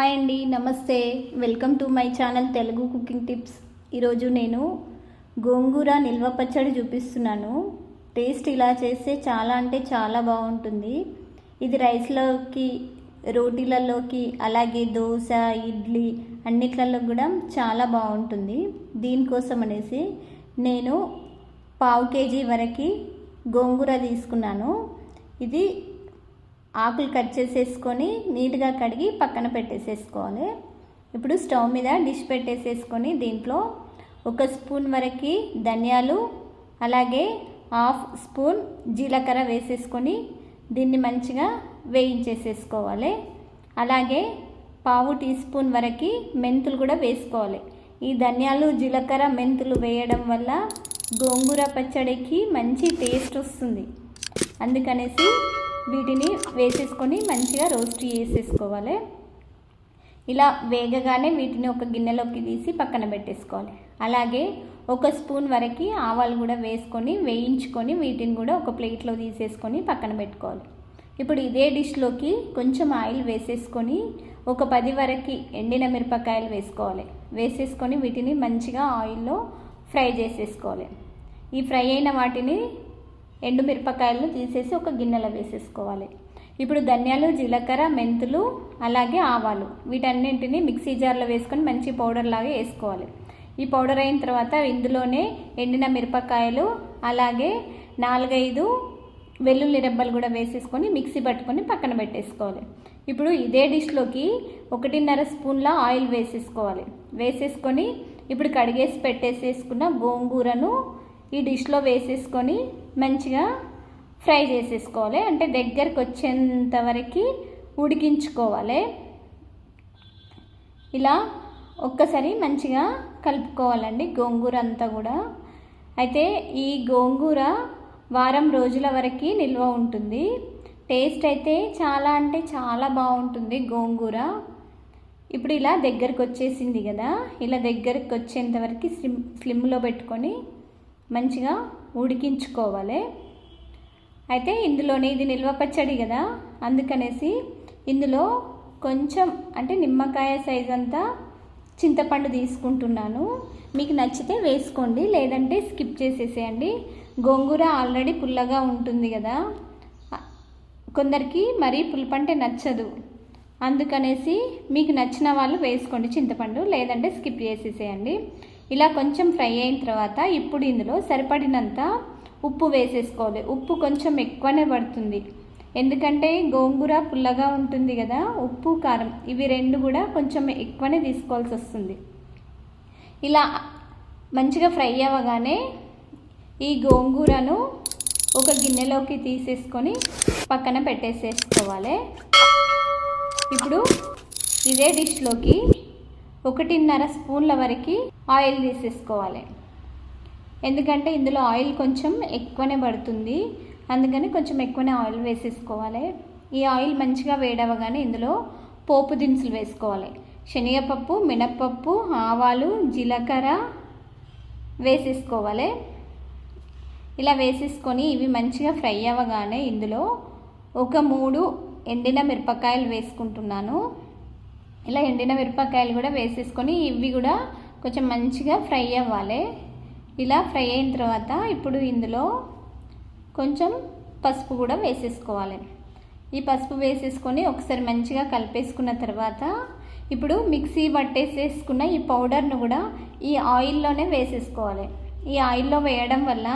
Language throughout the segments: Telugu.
హాయ్ అండి నమస్తే. Welcome to my channel Telugu cooking tips. ఈరోజు నేను గోంగూర నిల్వ పచ్చడి చూపిస్తున్నాను. టేస్ట్ ఇలా చేస్తే చాలా అంటే చాలా బాగుంటుంది. ఇది రైస్లోకి రోటీలలోకి అలాగే దోశ ఇడ్లీ అన్నిట్లలో కూడా చాలా బాగుంటుంది. దీనికోసం అనేసి నేను పావు కేజీ వరకు గోంగూర తీసుకున్నాను. ఇది ఆకులు కట్ చేసేసుకొని నీట్గా కడిగి పక్కన పెట్టేసేసుకోవాలి. ఇప్పుడు స్టవ్ మీద డిష్ పెట్టేసేసుకొని దీంట్లో ఒక స్పూన్ వరకు ధనియాలు అలాగే హాఫ్ స్పూన్ జీలకర్ర వేసేసుకొని దీన్ని మంచిగా వేయించేసేసుకోవాలి. అలాగే పావు టీ స్పూన్ వరకు మెంతులు కూడా వేసుకోవాలి. ఈ ధనియాలు జీలకర్ర మెంతులు వేయడం వల్ల గోంగూర పచ్చడికి మంచి టేస్ట్ వస్తుంది. అందుకనేసి వీటిని వేసేసుకొని మంచిగా రోస్ట్ చేసేసుకోవాలి. ఇలా వేగగానే వీటిని ఒక గిన్నెలోకి తీసి పక్కన పెట్టేసుకోవాలి. అలాగే ఒక స్పూన్ వరకు ఆవాలు కూడా వేసుకొని వేయించుకొని వీటిని కూడా ఒక ప్లేట్లో తీసేసుకొని పక్కన పెట్టుకోవాలి. ఇప్పుడు ఇదే డిష్లోకి కొంచెం ఆయిల్ వేసేసుకొని ఒక పది వరకు ఎండిన మిరపకాయలు వేసుకోవాలి. వేసేసుకొని వీటిని మంచిగా ఆయిల్లో ఫ్రై చేసేసుకోవాలి. ఈ ఫ్రై అయిన వాటిని ఎండు మిరపకాయలను తీసేసి ఒక గిన్నెలో వేసేసుకోవాలి. ఇప్పుడు ధనియాలు జీలకర్ర మెంతులు అలాగే ఆవాలు. వీటన్నింటిని మిక్సీ జార్లో వేసుకొని మంచి పౌడర్ లాగా వేసుకోవాలి. ఈ పౌడర్ అయిన తర్వాత ఇందులోనే ఎండిన మిరపకాయలు అలాగే నాలుగైదు వెల్లుల్లి రెబ్బలు కూడా వేసేసుకొని మిక్సీ పట్టుకొని పక్కన పెట్టేసుకోవాలి. ఇప్పుడు ఇదే డిష్లోకి ఒకటిన్నర స్పూన్ల ఆయిల్ వేసేసుకోవాలి. వేసేసుకొని ఇప్పుడు కడిగేసి పెట్టేసేసుకున్న గోంగూరను ఈ డిష్లో వేసేసుకొని మంచిగా ఫ్రై చేసేసుకోవాలి. అంటే దగ్గరకు వచ్చేంత వరకు ఉడికించుకోవాలి. ఇలా ఒక్కసారి మంచిగా కలుపుకోవాలండి గోంగూర అంతా కూడా. అయితే ఈ గోంగూర వారం రోజుల వరకు నిల్వ ఉంటుంది. టేస్ట్ అయితే చాలా అంటే చాలా బాగుంటుంది గోంగూర. ఇప్పుడు ఇలా దగ్గరకు వచ్చేసింది కదా. ఇలా దగ్గరకు వచ్చేంత వరకు స్లిమ్ స్లిమ్లో పెట్టుకొని మంచిగా ఉడికించుకోవాలి. అయితే ఇందులోనే ఇది నిల్వ పచ్చడి కదా అందుకనేసి ఇందులో కొంచెం అంటే నిమ్మకాయ సైజ్ అంతా చింతపండు తీసుకుంటున్నాను. మీకు నచ్చితే వేసుకోండి లేదంటే స్కిప్ చేసేసేయండి. గోంగూర ఆల్రెడీ పుల్లగా ఉంటుంది కదా కొందరికి మరీ పులుపంటే నచ్చదు. అందుకనేసి మీకు నచ్చిన వాళ్ళు వేసుకోండి చింతపండు లేదంటే స్కిప్ చేసేసేయండి. ఇలా కొంచెం ఫ్రై అయిన తర్వాత ఇప్పుడు ఇందులో సరిపడినంత ఉప్పు వేసేసుకోవాలి. ఉప్పు కొంచెం ఎక్కువనే పడుతుంది. ఎందుకంటే గోంగూర పుల్లగా ఉంటుంది కదా ఉప్పు కారం ఇవి రెండు కూడా కొంచెం ఎక్కువనే తీసుకోవాల్సి వస్తుంది. ఇలా మంచిగా ఫ్రై అవ్వగానే ఈ గోంగూరను ఒక గిన్నెలోకి తీసేసుకొని పక్కన పెట్టేసేసుకోవాలి. ఇప్పుడు ఇదే డిష్లోకి ఒకటిన్నర స్పూన్ల వరకు ఆయిల్ తీసేసుకోవాలి. ఎందుకంటే ఇందులో ఆయిల్ కొంచెం ఎక్కువనే పడుతుంది. అందుకని కొంచెం ఎక్కువనే ఆయిల్ వేసేసుకోవాలి. ఈ ఆయిల్ మంచిగా వేడవగానే ఇందులో పోపు దినుసులు వేసుకోవాలి. శనగపప్పు మినప్పప్పు ఆవాలు జీలకర్ర వేసేసుకోవాలి. ఇలా వేసేసుకొని ఇవి మంచిగా ఫ్రై అవ్వగానే ఇందులో ఒక మూడు ఎండిన మిరపకాయలు వేసుకుంటున్నాను. ఇలా ఎండిన మిరపకాయలు కూడా వేసేసుకొని ఇవి కూడా కొంచెం మంచిగా ఫ్రై అవ్వాలి. ఇలా ఫ్రై అయిన తర్వాత ఇప్పుడు ఇందులో కొంచెం పసుపు కూడా వేసేసుకోవాలి. ఈ పసుపు వేసేసుకొని ఒకసారి మంచిగా కలిపేసుకున్న తర్వాత ఇప్పుడు మిక్సీ పట్టేసేసుకున్న ఈ పౌడర్ను కూడా ఈ ఆయిల్లోనే వేసేసుకోవాలి. ఈ ఆయిల్లో వేయడం వల్ల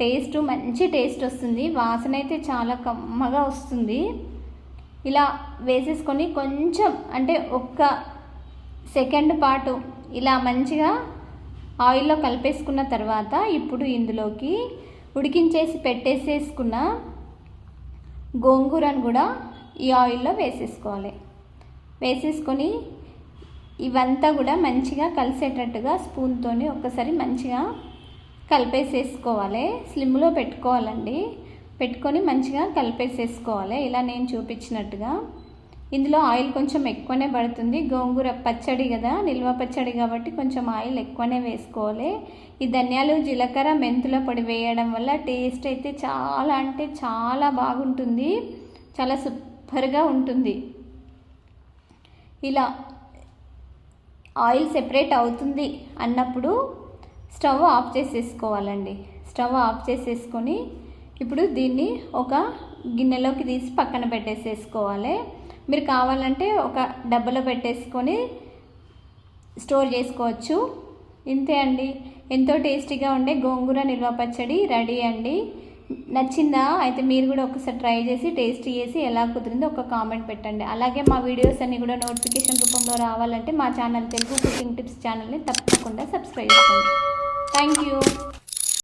టేస్ట్ మంచి టేస్ట్ వస్తుంది. వాసన అయితే చాలా కమ్మగా వస్తుంది. ఇలా వేసేసుకొని కొంచెం అంటే ఒక్క సెకండ్ పాటు ఇలా మంచిగా ఆయిల్లో కలిపేసుకున్న తర్వాత ఇప్పుడు ఇందులోకి ఉడికించేసి పెట్టేసేసుకున్న గోంగూరను కూడా ఈ ఆయిల్లో వేసేసుకోవాలి. వేసేసుకొని ఇవంతా కూడా మంచిగా కలిసేటట్టుగా స్పూన్తోని ఒక్కసారి మంచిగా కలిపేసేసుకోవాలి. స్లిమ్లో పెట్టుకోవాలండి. పెట్టుకొని మంచిగా కలిపేసేసుకోవాలి. ఇలా నేను చూపించినట్టుగా. ఇందులో ఆయిల్ కొంచెం ఎక్కువనే పడుతుంది. గోంగూర పచ్చడి కదా నిల్వ పచ్చడి కాబట్టి కొంచెం ఆయిల్ ఎక్కువనే వేసుకోవాలి. ఈ ధనియాలు జీలకర్ర మెంతుల పొడి వేయడం వల్ల టేస్ట్ అయితే చాలా అంటే చాలా బాగుంటుంది. చాలా సూపర్గా ఉంటుంది. ఇలా ఆయిల్ సెపరేట్ అవుతుంది అన్నప్పుడు స్టవ్ ఆఫ్ చేసేసుకోవాలండి. స్టవ్ ఆఫ్ చేసేసుకొని ఇప్పుడు దీన్ని ఒక గిన్నెలోకి తీసి పక్కన పెట్టేసేసుకోవాలి. మీరు కావాలంటే ఒక డబ్బాలో పెట్టేసుకొని స్టోర్ చేసుకోవచ్చు. ఇంతే అండి. ఎంతో టేస్టీగా ఉండే గోంగూర నిల్వ పచ్చడి రెడీ అండి. నచ్చిందా? అయితే మీరు కూడా ఒకసారి ట్రై చేసి టేస్ట్ చేసి ఎలా కుదిరిందో ఒక కామెంట్ పెట్టండి. అలాగే మా వీడియోస్ అన్ని కూడా నోటిఫికేషన్ రూపంలో రావాలంటే మా ఛానల్ తెలుగు కుకింగ్ టిప్స్ ఛానల్ని తప్పకుండా సబ్స్క్రైబ్ చేయండి థ్యాంక్ యూ.